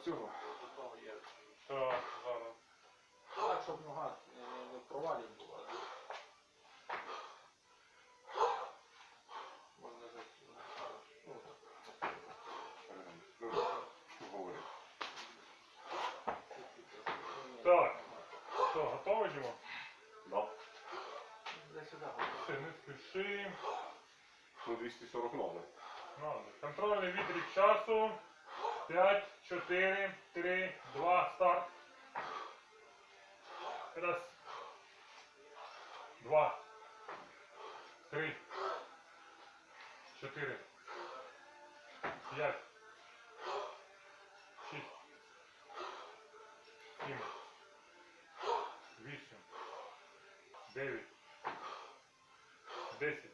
всього. Так, зараз. Так, щоб нога не, в провалі була. Можна так. Що, готові, Дімо? Да. Де сюди. Все, не спішим. Ну, 240 надо. Надо. Контрольний відрік часу. 5, 4, 3, 2, старт. Раз. Два. Три. Чотири. П'ять. Шість. Сім. Вісім. Дев'ять. Десять.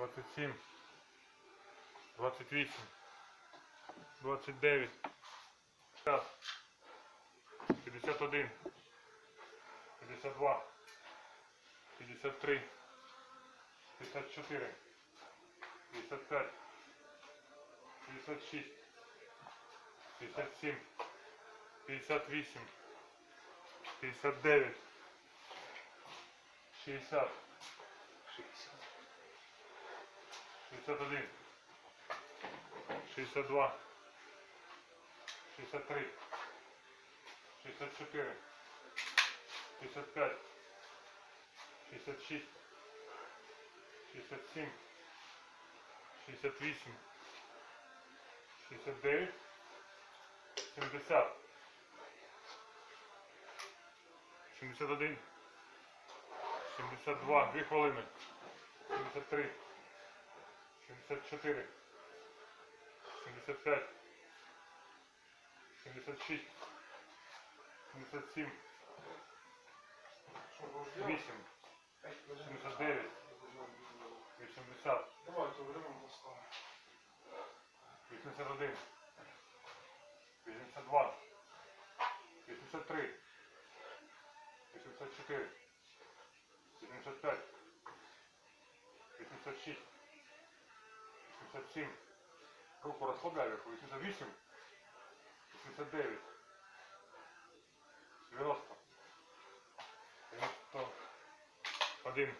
27, 28, 29, час, 51, 52, 53, 54, 55, 56, 57, 58, 59, 60, 61, 62, 63, 64, 65, 66, 67, 68, 69, 70, 71, 72, 2 хвилини, 73, 74, 75, 76, 77, 8, 79, 80, Давайте временно поставимо. 81, 82, 83, 84, 85, 86, 87, руку розслабляю, 88, 89, 90, 91,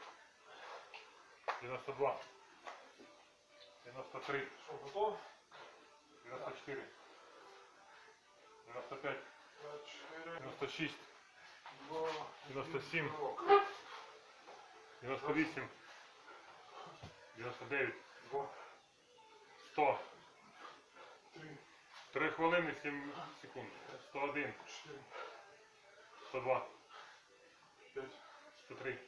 92, 93, Що, готов? 94, 95, 4, 96, 2, 97. 98, 99, 2, 100, 3, 3 хвилини 7 секунд, 101, 4, 102, 5, 103,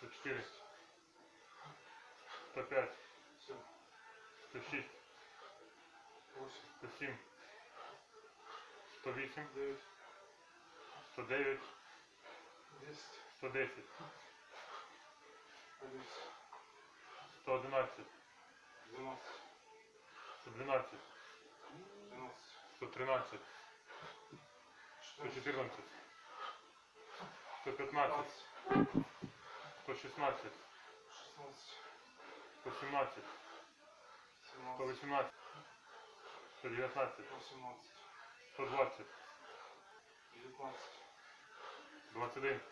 104, 105, 7, 106, 8, 107, 108, 9, 109, 10, 110, 11, 111, 12, 112, 113, 114, 115, 116, 117, 118, 119, 18, 120, 19, 21,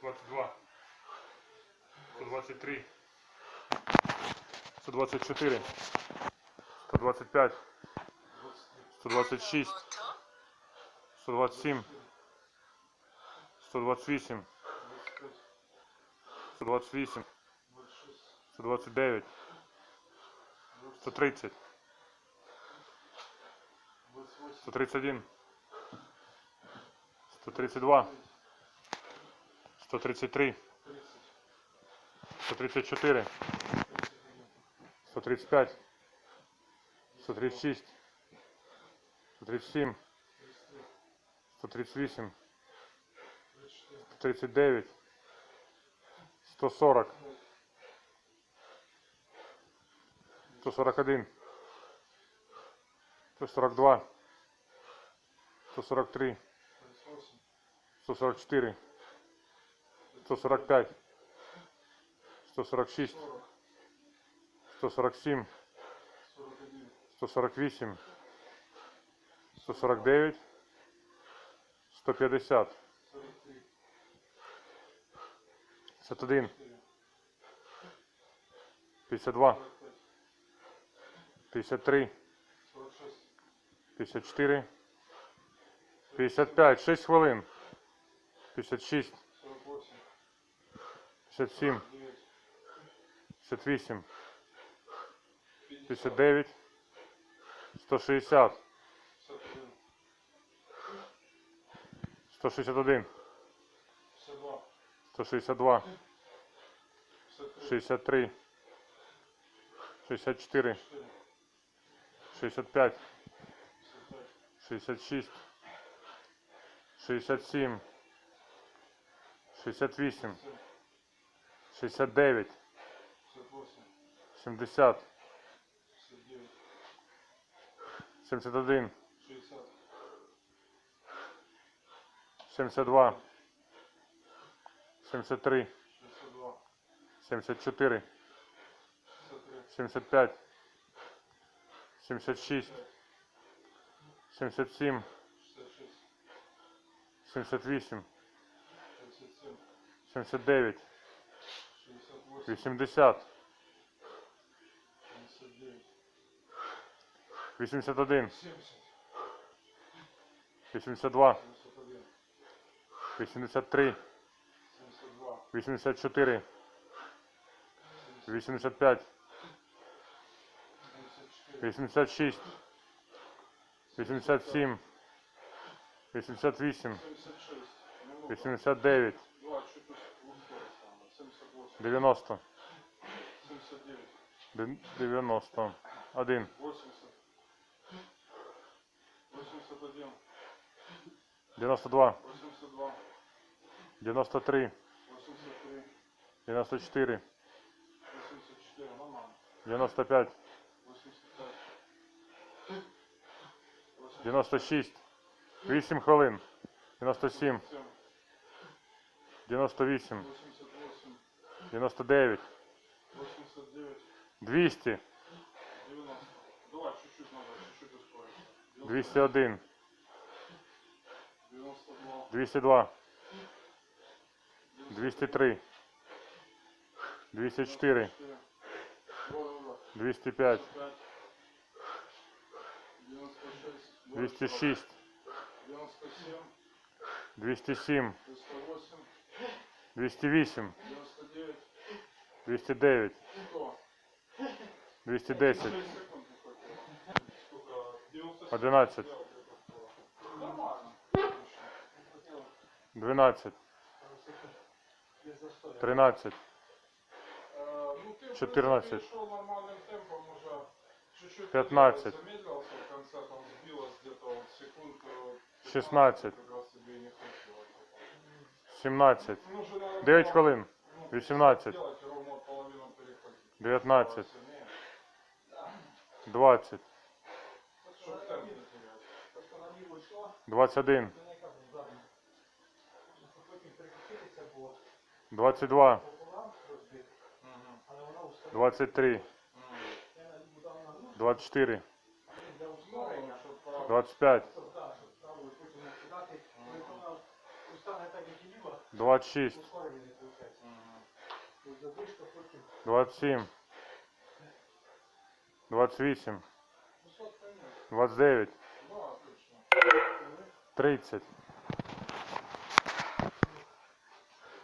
22, 123, 124, 125, 126, 127, 128, 128, 129, 130, 131, 132, 133, 134, 135, 136, 137, 138, 139, 140, 141, 142, 143, 144, 145, 146, 147, 148, 149, 150, 51, 52, 53, 54, 55, 6 хвилин, 56, 57, 58, 59, 160, 161, 162, 63, 64, 65, 66, 67, 68, 69, 70, 71, 72, 73, 74, 75, 76, 77, 78, 79, 80, 81. 82. 83. 84. 85. 86. 87. 88. 89. 90. 91. 92, 82, 93, 83, 94, 84, нормально. 95, 85, 96, 8 хвилин, 97, 7, 98, 88, 99, 89, 200, 90. Давай, чуть-чуть надо, чуть-чуть ускориться. 201, 202, 203, 204, 205, 206, 207, 208, 209, 210, 11, 12, 13, 14, 15, 16, 17, 9 хвилин, 18, 19, 20, 21, 22, 23, 24, 25, 26, 27, 28, 29, 30,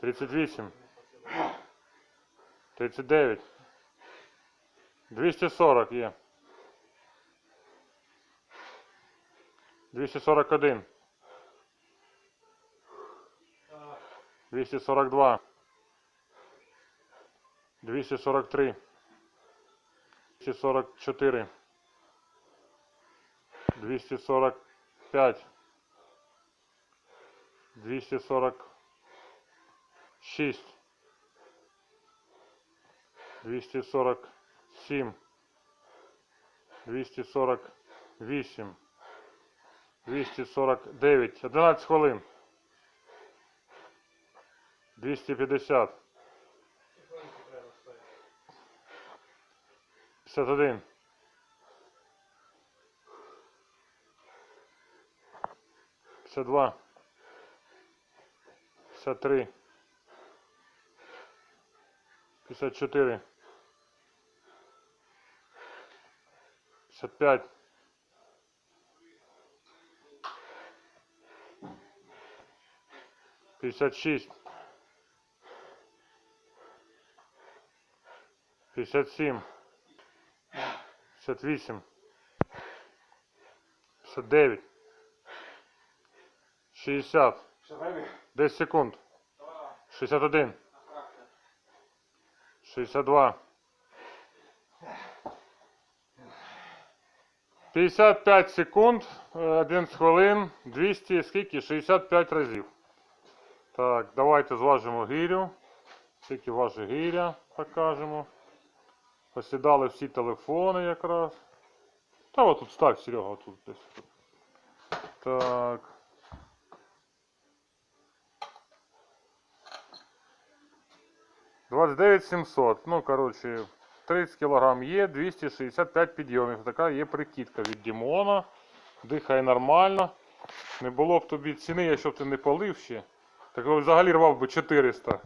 38, 39, 240 є. 241, А, 242, 243, 244, 245, 246, 247, 248, 249, 11 хвилин. 250, хвилинку треба стояти. 51, 52, 53, 54, 55, 56, 57, 58, 59, 60, Все ready? 10 секунд, Давай, 61, на характер. 62, 55 секунд, е, 11 хвилин, 200, скільки? 65 разів. Так, давайте зважимо гирю. Скільки важить гиря, покажемо. Посідали всі телефони якраз. Та от тут став, Серега, отут десь. Так. Двадцять дев'ять сімсот. Ну, коротше, 30 кг є, 265 підйомів. Така є прикидка від Дімона. Дихає нормально. Не було б тобі ціни, якщо б ти не палив ще. Так взагалі рвав би 400.